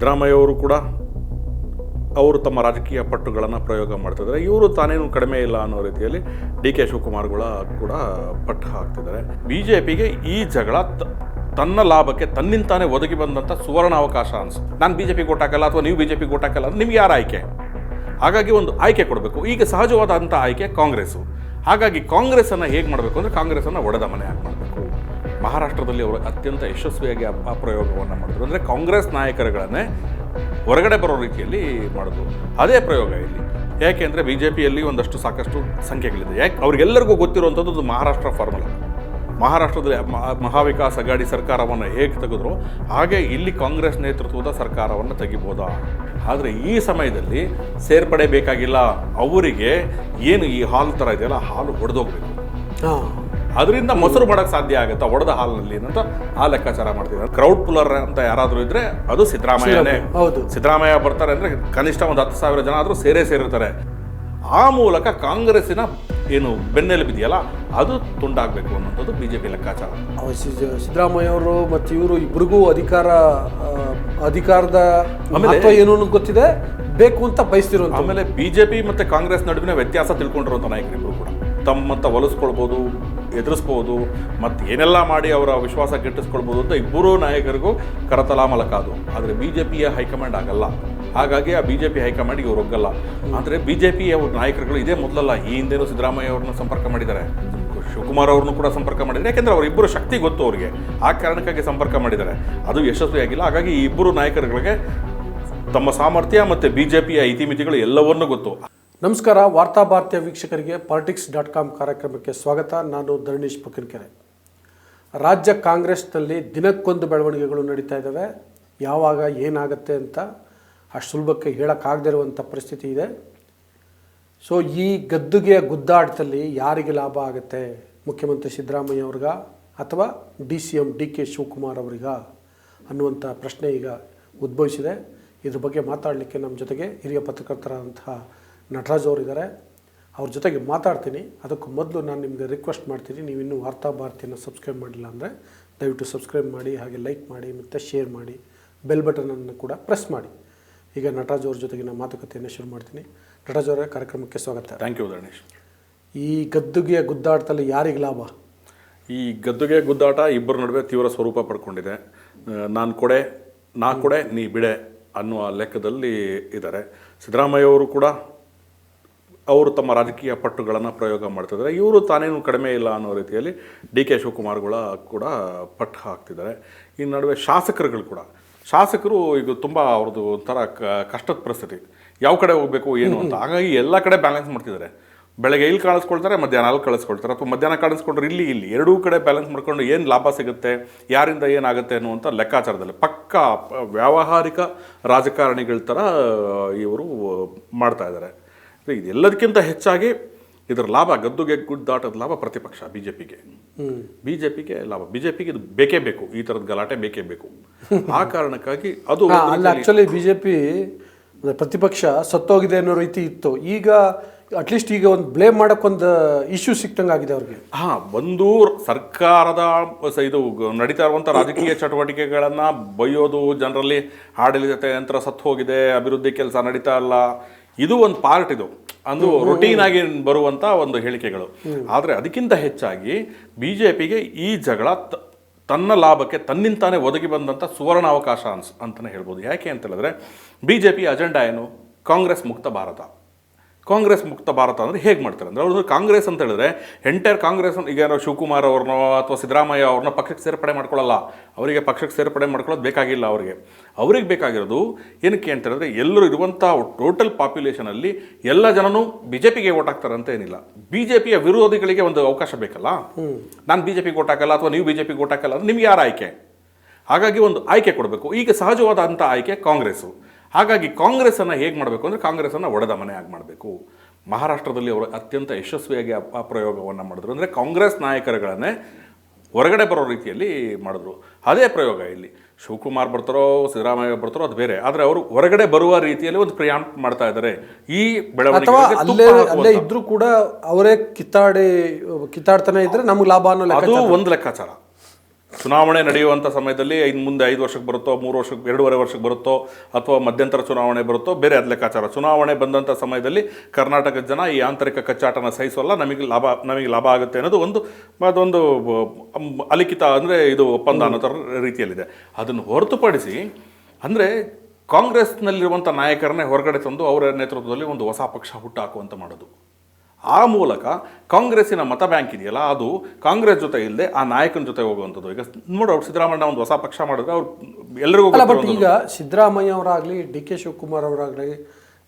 ಸಿದ್ದರಾಮಯ್ಯ ಅವರು ಕೂಡ ಅವರು ತಮ್ಮ ರಾಜಕೀಯ ಪಟ್ಟುಗಳನ್ನು ಪ್ರಯೋಗ ಮಾಡ್ತಿದ್ದಾರೆ ಇವರು ತಾನೇನು ಕಡಿಮೆ ಇಲ್ಲ ಅನ್ನೋ ರೀತಿಯಲ್ಲಿ ಡಿ ಕೆ ಶಿವಕುಮಾರ್ಗಳ ಕೂಡ ಪಟ್ಟು ಹಾಕ್ತಿದ್ದಾರೆ. ಬಿ ಜೆ ಪಿಗೆ ಈ ಜಗಳ ತನ್ನ ಲಾಭಕ್ಕೆ ತನ್ನಿಂತಾನೇ ಒದಗಿ ಬಂದಂಥ ಸುವರ್ಣ ಅವಕಾಶ ಅನ್ಸುತ್ತೆ. ನಾನು ಬಿ ಜೆ ಪಿ ಹಾಕಲ್ಲ ಅಥವಾ ನೀವು ಬಿ ಜೆ ಪಿ ಹಾಕಲ್ಲ ಅಂದರೆ ನಿಮ್ಗೆ ಯಾರು ಆಯ್ಕೆ? ಹಾಗಾಗಿ ಒಂದು ಆಯ್ಕೆ ಕೊಡಬೇಕು. ಈಗ ಸಹಜವಾದಂಥ ಆಯ್ಕೆ ಕಾಂಗ್ರೆಸ್ಸು. ಹಾಗಾಗಿ ಕಾಂಗ್ರೆಸ್ಸನ್ನು ಹೇಗೆ ಮಾಡಬೇಕು ಅಂದರೆ ಕಾಂಗ್ರೆಸ್ಸನ್ನು ಒಡೆದ ಮನೆ ಹಾಕಿ ಮಹಾರಾಷ್ಟ್ರದಲ್ಲಿ ಅವರು ಅತ್ಯಂತ ಯಶಸ್ವಿಯಾಗಿ ಆ ಪ್ರಯೋಗವನ್ನು ಮಾಡಿದ್ರು. ಅಂದರೆ ಕಾಂಗ್ರೆಸ್ ನಾಯಕರುಗಳನ್ನೇ ಹೊರಗಡೆ ಬರೋ ರೀತಿಯಲ್ಲಿ ಮಾಡಿದ್ರು ಅದೇ ಪ್ರಯೋಗ ಇಲ್ಲಿ. ಯಾಕೆ ಅಂದರೆ ಬಿ ಜೆ ಪಿಯಲ್ಲಿ ಒಂದಷ್ಟು ಸಾಕಷ್ಟು ಸಂಖ್ಯೆಗಳಿದೆ. ಯಾಕೆ ಅವ್ರಿಗೆಲ್ಲರಿಗೂ ಗೊತ್ತಿರುವಂಥದ್ದು ಮಹಾರಾಷ್ಟ್ರ ಫಾರ್ಮುಲಾ ಮಹಾರಾಷ್ಟ್ರದಲ್ಲಿ ಮಹಾವಿಕಾಸ್ ಅಗಾಡಿ ಸರ್ಕಾರವನ್ನು ಹೇಗೆ ತೆಗೆದ್ರು? ಹಾಗೆ ಇಲ್ಲಿ ಕಾಂಗ್ರೆಸ್ ನೇತೃತ್ವದ ಸರ್ಕಾರವನ್ನು ತೆಗಿಬೋದಾ? ಆದರೆ ಈ ಸಮಯದಲ್ಲಿ ಸೇರ್ಪಡೆ ಬೇಕಾಗಿಲ್ಲ. ಅವರಿಗೆ ಏನು ಈ ಹಾಲು ಥರ ಇದೆಯಲ್ಲ, ಹಾಲು ಹೊಡೆದೋಗ್ಬೇಕು ಅದರಿಂದ ಮೊಸರು ಮಾಡೋಕ್ಕೆ ಸಾಧ್ಯ ಆಗುತ್ತೆ? ಒಡೆದ ಹಾಲಿನಲ್ಲಿ ಅಂತ ಆ ಲೆಕ್ಕಾಚಾರ ಮಾಡ್ತಿದ್ದಾರೆ. ಕ್ರೌಡ್ ಪುಲರ್ ಅಂತ ಯಾರಾದರೂ ಇದ್ರೆ ಅದು ಸಿದ್ದರಾಮಯ್ಯನೇ. ಹೌದು. ಸಿದ್ದರಾಮಯ್ಯ ಬರ್ತಾರೆ ಅಂದರೆ ಕನಿಷ್ಠ ಒಂದು ಹತ್ತು ಸಾವಿರ ಜನ ಆದರೂ ಸೇರೇ ಸೇರಿರ್ತಾರೆ. ಆ ಮೂಲಕ ಕಾಂಗ್ರೆಸ್ಸಿನ ಏನು ಬೆನ್ನೆಲುಬಿದೆಯಲ್ಲ ಅದು ತುಂಡಾಗಬೇಕು ಅನ್ನೋಂಥದ್ದು ಬಿ ಜೆ ಪಿ ಲೆಕ್ಕಾಚಾರ ಸಿದ್ದರಾಮಯ್ಯ ಅವರು ಮತ್ತು ಇವರು ಇಬ್ರಿಗೂ ಅಧಿಕಾರ ಅಧಿಕಾರದ ಏನು ಅನ್ನೋದು ಗೊತ್ತಿದೆ. ಬೇಕು ಅಂತ ಬಯಸ್ತಿರೋ ಆಮೇಲೆ ಬಿ ಜೆ ಪಿ ಮತ್ತು ಕಾಂಗ್ರೆಸ್ ನಡುವಿನ ವ್ಯತ್ಯಾಸ ತಿಳ್ಕೊಂಡಿರುವಂಥ ನಾಯಕರಿಬ್ಬರು ಕೂಡ. ತಮ್ಮಂತ ಒಲಿಸ್ಕೊಳ್ಬೋದು ಎದುರಿಸ್ಬೋದು ಮತ್ತು ಏನೆಲ್ಲ ಮಾಡಿ ಅವರ ವಿಶ್ವಾಸ ಗಿಟ್ಟಿಸ್ಕೊಳ್ಬೋದು ಅಂತ ಇಬ್ಬರೂ ನಾಯಕರಿಗೂ ಕರತಲ ಮಲಕಾದು. ಆದರೆ ಬಿ ಜೆ ಪಿಯ ಹೈಕಮಾಂಡ್ ಆಗಲ್ಲ. ಹಾಗಾಗಿ ಆ ಬಿ ಜೆ ಪಿ ಹೈಕಮಾಂಡ್ಗೆ ಇವ್ರು ಒಗ್ಗಲ್ಲ. ಆದರೆ ಬಿ ಜೆ ಪಿಯ ನಾಯಕರುಗಳು ಇದೇ ಮೊದಲಲ್ಲ, ಈ ಹಿಂದೆನೂ ಸಿದ್ದರಾಮಯ್ಯ ಅವ್ರನ್ನ ಸಂಪರ್ಕ ಮಾಡಿದ್ದಾರೆ. ಶಿವಕುಮಾರ್ ಅವ್ರನ್ನೂ ಕೂಡ ಸಂಪರ್ಕ ಮಾಡಿದ್ದಾರೆ. ಯಾಕೆಂದರೆ ಅವರಿಬ್ಬರು ಶಕ್ತಿ ಗೊತ್ತು ಅವರಿಗೆ. ಆ ಕಾರಣಕ್ಕಾಗಿ ಸಂಪರ್ಕ ಮಾಡಿದ್ದಾರೆ. ಅದು ಯಶಸ್ವಿಯಾಗಿಲ್ಲ ಹಾಗಾಗಿ ಈ ಇಬ್ಬರು ನಾಯಕರುಗಳಿಗೆ ತಮ್ಮ ಸಾಮರ್ಥ್ಯ ಮತ್ತು ಬಿ ಜೆ ಪಿಯ ಇತಿಮಿತಿಗಳು ಎಲ್ಲವನ್ನೂ ಗೊತ್ತು. ನಮಸ್ಕಾರ, ವಾರ್ತಾ ಭಾರತೀಯ ವೀಕ್ಷಕರಿಗೆ ಪಾಲಿಟಿಕ್ಸ್ ಡಾಟ್ ಕಾಮ್ ಕಾರ್ಯಕ್ರಮಕ್ಕೆ ಸ್ವಾಗತ. ನಾನು ಧರಣೀಶ್ ಪಕ್ಕನಕೆರೆ. ರಾಜ್ಯ ಕಾಂಗ್ರೆಸ್ನಲ್ಲಿ ದಿನಕ್ಕೊಂದು ಬೆಳವಣಿಗೆಗಳು ನಡೀತಾ ಇದ್ದಾವೆ. ಯಾವಾಗ ಏನಾಗುತ್ತೆ ಅಂತ ಅಷ್ಟು ಸುಲಭಕ್ಕೆ ಹೇಳೋಕ್ಕಾಗದೇ ಇರುವಂಥ ಪರಿಸ್ಥಿತಿ ಇದೆ. ಸೊ ಈ ಗದ್ದುಗೆಯ ಗುದ್ದಾಟದಲ್ಲಿ ಯಾರಿಗೆ ಲಾಭ ಆಗುತ್ತೆ? ಮುಖ್ಯಮಂತ್ರಿ ಸಿದ್ದರಾಮಯ್ಯ ಅವ್ರಿಗ ಅಥವಾ D C M D K Shivakumar ಅವರಿಗ ಅನ್ನುವಂಥ ಪ್ರಶ್ನೆ ಈಗ ಉದ್ಭವಿಸಿದೆ. ಇದ್ರ ಬಗ್ಗೆ ಮಾತಾಡಲಿಕ್ಕೆ ನಮ್ಮ ಜೊತೆಗೆ ಹಿರಿಯ ಪತ್ರಕರ್ತರಾದಂತಹ ನಟರಾಜ್ ಅವರಿದ್ದಾರೆ. ಅವ್ರ ಜೊತೆಗೆ ಮಾತಾಡ್ತೀನಿ. ಅದಕ್ಕೂ ಮೊದಲು ನಾನು ನಿಮಗೆ ರಿಕ್ವೆಸ್ಟ್ ಮಾಡ್ತೀನಿ. ನೀವು ಇನ್ನೂ ವಾರ್ತಾ ಭಾರತಿಯನ್ನು ಸಬ್ಸ್ಕ್ರೈಬ್ ಮಾಡಿಲ್ಲ ಅಂದರೆ ದಯವಿಟ್ಟು ಸಬ್ಸ್ಕ್ರೈಬ್ ಮಾಡಿ ಹಾಗೆ ಲೈಕ್ ಮಾಡಿ ಮತ್ತು ಶೇರ್ ಮಾಡಿ. ಬೆಲ್ ಬಟನನ್ನು ಕೂಡ ಪ್ರೆಸ್ ಮಾಡಿ. ಈಗ ನಟರಾಜ್ ಅವ್ರ ನಾನು ಮಾತುಕತೆಯನ್ನು ಶುರು ಮಾಡ್ತೀನಿ. ನಟರಾಜ್ ಅವರ ಕಾರ್ಯಕ್ರಮಕ್ಕೆ ಸ್ವಾಗತ. ಥ್ಯಾಂಕ್ ಯು ಗಣೇಶ್ ಈ ಗದ್ದುಗೆಯ ಗುದ್ದಾಟದಲ್ಲಿ ಯಾರಿಗೆ ಲಾಭ? ಈ ಗದ್ದುಗೆ ಗುದ್ದಾಟ ಇಬ್ಬರ ನಡುವೆ ತೀವ್ರ ಸ್ವರೂಪ ಪಡ್ಕೊಂಡಿದೆ. ನಾನು ಕೊಡೆ ನಾ ಕೊಡೆ ನೀ ಬಿಡೆ ಅನ್ನುವ ಲೆಕ್ಕದಲ್ಲಿ ಇದ್ದಾರೆ. ಸಿದ್ದರಾಮಯ್ಯ ಅವರು ಕೂಡ ಅವರು ತಮ್ಮ ರಾಜಕೀಯ ಪಟ್ಟುಗಳನ್ನು ಪ್ರಯೋಗ ಮಾಡ್ತಿದ್ದಾರೆ. ಇವರು ತಾನೇನು ಕಡಿಮೆ ಇಲ್ಲ ಅನ್ನೋ ರೀತಿಯಲ್ಲಿ ಡಿ ಕೆ ಶಿವಕುಮಾರ್ಗಳ ಕೂಡ ಪಟ್ಟು ಹಾಕ್ತಿದ್ದಾರೆ. ಈ ನಡುವೆ ಶಾಸಕರುಗಳು ಕೂಡ. ಶಾಸಕರು ಈಗ ತುಂಬ ಅವ್ರದ್ದು ಒಂಥರ ಕಷ್ಟದ ಪರಿಸ್ಥಿತಿ. ಯಾವ ಕಡೆ ಹೋಗಬೇಕು, ಏನು ಅಂತ. ಹಾಗಾಗಿ ಎಲ್ಲ ಕಡೆ ಬ್ಯಾಲೆನ್ಸ್ ಮಾಡ್ತಿದ್ದಾರೆ. ಬೆಳಗ್ಗೆ ಇಲ್ಲಿ ಕಳಿಸ್ಕೊಳ್ತಾರೆ, ಮಧ್ಯಾಹ್ನ ಅಲ್ಲಿ ಕಳಿಸ್ಕೊಳ್ತಾರೆ. ಅಥವಾ ಮಧ್ಯಾಹ್ನ ಕಾಣಿಸ್ಕೊಂಡ್ರೆ ಇಲ್ಲಿ ಇಲ್ಲಿ. ಎರಡೂ ಕಡೆ ಬ್ಯಾಲೆನ್ಸ್ ಮಾಡ್ಕೊಂಡು ಏನು ಲಾಭ ಸಿಗುತ್ತೆ, ಯಾರಿಂದ ಏನಾಗುತ್ತೆ ಅನ್ನುವಂಥ ಲೆಕ್ಕಾಚಾರದಲ್ಲಿ ಪಕ್ಕಾ ವ್ಯಾವಹಾರಿಕ ರಾಜಕಾರಣಿಗಳ ಥರ ಇವರು ಮಾಡ್ತಾ ಇದ್ದಾರೆ. ಇದೆಲ್ಲದಕ್ಕಿಂತ ಹೆಚ್ಚಾಗಿ ಇದರ ಲಾಭ ಗದ್ದುಗೆ ಗುದ್ದಾಟದ ಲಾಭ ಪ್ರತಿಪಕ್ಷ ಬಿ ಜೆ ಪಿಗೆ ಬಿ ಜೆ ಪಿಗೆ ಲಾಭ. ಬಿ ಜೆ ಪಿಗೆ ಇದು ಬೇಕೇ ಬೇಕು. ಈ ಥರದ ಗಲಾಟೆ ಬೇಕೇ ಬೇಕು. ಆ ಕಾರಣಕ್ಕಾಗಿ ಅದು ಆ್ಯಕ್ಚುಲಿ ಬಿ ಜೆ ಪಿ ಪ್ರತಿಪಕ್ಷ ಸತ್ತೋಗಿದೆ ಅನ್ನೋ ರೀತಿ ಇತ್ತು. ಈಗ ಅಟ್ಲೀಸ್ಟ್ ಈಗ ಒಂದು ಬ್ಲೇಮ್ ಮಾಡೋಕ್ಕೊಂದು ಇಶ್ಯೂ ಸಿಕ್ತಂಗೆ ಆಗಿದೆ ಅವ್ರಿಗೆ. ಹಾಂ ಒಂದು ಸರ್ಕಾರದ ಇದು ನಡೀತಾ ಇರುವಂಥ ರಾಜಕೀಯ ಚಟುವಟಿಕೆಗಳನ್ನು ಬೈಯೋದು ಜನರಲ್ಲಿ ಆಡಳಿತ ಯಂತ್ರ ಸತ್ತು ಹೋಗಿದೆ ಅಭಿವೃದ್ಧಿ ಕೆಲಸ ನಡೀತಾ ಇಲ್ಲ. ಇದು ಒಂದು ಪಾರ್ಟ್ ಇದು. ಅಂದು ರೊಟೀನ್ ಆಗಿ ಬರುವಂಥ ಒಂದು ಹೇಳಿಕೆಗಳು. ಆದರೆ ಅದಕ್ಕಿಂತ ಹೆಚ್ಚಾಗಿ ಬಿ ಜೆ ಪಿಗೆ ಈ ಜಗಳ ತನ್ನ ಲಾಭಕ್ಕೆ ತನ್ನಿಂತಾನೆ ಒದಗಿ ಬಂದಂಥ ಸುವರ್ಣ ಅವಕಾಶ ಅನ್ಸ್ ಅಂತಲೇ ಹೇಳ್ಬೋದು. ಯಾಕೆ ಅಂತ ಹೇಳಿದ್ರೆ ಬಿ ಜೆ ಪಿ ಅಜೆಂಡಾ ಏನು? ಕಾಂಗ್ರೆಸ್ ಮುಕ್ತ ಭಾರತ. ಕಾಂಗ್ರೆಸ್ ಮುಕ್ತ ಭಾರತ ಅಂದರೆ ಹೇಗೆ ಮಾಡ್ತಾರೆ? ಅಂದರೆ ಅವ್ರದ್ದು ಕಾಂಗ್ರೆಸ್ ಅಂತ ಹೇಳಿದ್ರೆ ಎಂಟೈರ್ ಕಾಂಗ್ರೆಸ್ ಈಗ ಏನೋ ಶಿವಕುಮಾರ್ ಅವ್ರನ್ನೋ ಅಥವಾ ಸಿದ್ದರಾಮಯ್ಯ ಅವ್ರನ್ನ ಪಕ್ಷಕ್ಕೆ ಸೇರ್ಪಡೆ ಮಾಡ್ಕೊಳ್ಳಲ್ಲ. ಅವರಿಗೆ ಪಕ್ಷಕ್ಕೆ ಸೇರ್ಪಡೆ ಮಾಡ್ಕೊಳ್ಳೋದು ಬೇಕಾಗಿಲ್ಲ ಅವರಿಗೆ. ಅವ್ರಿಗೆ ಬೇಕಾಗಿರೋದು ಏನಕ್ಕೆ ಅಂತ ಹೇಳಿದ್ರೆ ಎಲ್ಲರೂ ಇರುವಂಥ ಟೋಟಲ್ ಪಾಪ್ಯುಲೇಷನಲ್ಲಿ ಎಲ್ಲ ಜನನೂ ಬಿ ಜೆ ಪಿಗೆ ಓಟ್ ಹಾಕ್ತಾರೆ ಅಂತ ಏನಿಲ್ಲ. ಬಿ ಜೆ ಪಿಯ ವಿರೋಧಿಗಳಿಗೆ ಒಂದು ಅವಕಾಶ ಬೇಕಲ್ಲ? ನಾನು ಬಿ ಜೆ ಪಿಗೆ ಓಟ್ ಹಾಕಲ್ಲ ಅಥವಾ ನೀವು ಬಿ ಜೆ ಪಿಗೆ ಓಟ್ ಹಾಕಲ್ಲ ಅಂದ್ರೆ ನಿಮ್ಗೆ ಯಾರು ಆಯ್ಕೆ? ಹಾಗಾಗಿ ಒಂದು ಆಯ್ಕೆ ಕೊಡಬೇಕು. ಈಗ ಸಹಜವಾದಂಥ ಆಯ್ಕೆ ಕಾಂಗ್ರೆಸ್ಸು. ಹಾಗಾಗಿ ಕಾಂಗ್ರೆಸ್ಸನ್ನು ಹೇಗೆ ಮಾಡಬೇಕು ಅಂದರೆ ಕಾಂಗ್ರೆಸ್ಸನ್ನು ಒಡೆದ ಮನೆ ಆಗಿ ಮಾಡಬೇಕು. ಮಹಾರಾಷ್ಟ್ರದಲ್ಲಿ ಅವರು ಅತ್ಯಂತ ಯಶಸ್ವಿಯಾಗಿ ಆ- ಪ್ರಯೋಗವನ್ನು ಮಾಡಿದ್ರು. ಅಂದರೆ ಕಾಂಗ್ರೆಸ್ ನಾಯಕರುಗಳನ್ನೇ ಹೊರಗಡೆ ಬರೋ ರೀತಿಯಲ್ಲಿ ಮಾಡಿದ್ರು. ಅದೇ ಪ್ರಯೋಗ ಇಲ್ಲಿ. ಶಿವಕುಮಾರ್ ಬರ್ತಾರೋ ಸಿದ್ದರಾಮಯ್ಯ ಬರ್ತಾರೋ ಅದು ಬೇರೆ. ಆದರೆ ಅವರು ಹೊರಗಡೆ ಬರುವ ರೀತಿಯಲ್ಲಿ ಒಂದು ಪ್ರಯಾಣ ಮಾಡ್ತಾ ಇದ್ದಾರೆ. ಈ ಬೆಳವಣಿಗೆ ಇದ್ರೂ ಕೂಡ ಅವರೇ ಕಿತ್ತಾಡಿ ಕಿತ್ತಾಡ್ತಾನೆ ಇದ್ರೆ ನಮ್ಗೆ ಲಾಭ ಅನ್ನೋ ಅದು ಒಂದು ಲೆಕ್ಕಾಚಾರ. ಚುನಾವಣೆ ನಡೆಯುವಂಥ ಸಮಯದಲ್ಲಿ ಇನ್ನು ಮುಂದೆ ಐದು ವರ್ಷಕ್ಕೆ ಬರುತ್ತೋ, ಮೂರು ವರ್ಷಕ್ಕೆ, ಎರಡೂವರೆ ವರ್ಷಕ್ಕೆ ಬರುತ್ತೋ, ಅಥವಾ ಮಧ್ಯಂತರ ಚುನಾವಣೆ ಬರುತ್ತೋ, ಬೇರೆ ಅದು ಲೆಕ್ಕಾಚಾರ. ಚುನಾವಣೆ ಬಂದಂಥ ಸಮಯದಲ್ಲಿ ಕರ್ನಾಟಕದ ಜನ ಈ ಆಂತರಿಕ ಕಚ್ಚಾಟನ ಸಹಿಸೋಲ್ಲ, ನಮಗೆ ಲಾಭ ನಮಗೆ ಲಾಭ ಆಗುತ್ತೆ ಅನ್ನೋದು ಒಂದು, ಅದೊಂದು ಅಲಿಖಿತ ಅಂದರೆ ಇದು ಒಪ್ಪಂದ ಅನ್ನೋ ಥರ ರೀತಿಯಲ್ಲಿದೆ. ಅದನ್ನು ಹೊರತುಪಡಿಸಿ, ಅಂದರೆ ಕಾಂಗ್ರೆಸ್ನಲ್ಲಿರುವಂಥ ನಾಯಕರನ್ನೇ ಹೊರಗಡೆ ತಂದು ಅವರ ನೇತೃತ್ವದಲ್ಲಿ ಒಂದು ಹೊಸ ಪಕ್ಷ ಹುಟ್ಟಾಕುವಂತ ಮಾಡೋದು. ಆ ಮೂಲಕ ಕಾಂಗ್ರೆಸ್ಸಿನ ಮತ ಬ್ಯಾಂಕ್ ಇದೆಯಲ್ಲ ಅದು ಕಾಂಗ್ರೆಸ್ ಜೊತೆ ಇಲ್ಲದೆ ಆ ನಾಯಕನ ಜೊತೆ ಹೋಗುವಂಥದ್ದು. ಈಗ ನೋಡಿ ಅವ್ರು ಸಿದ್ದರಾಮಯ್ಯ ಒಂದು ಹೊಸ ಪಕ್ಷ ಮಾಡಿದ್ರೆ ಅವ್ರು ಎಲ್ಲರಿಗೂ ಬಟ್ ಈಗ ಸಿದ್ದರಾಮಯ್ಯ ಅವರಾಗಲಿ ಡಿ ಕೆ ಶಿವಕುಮಾರ್ ಅವರಾಗಲಿ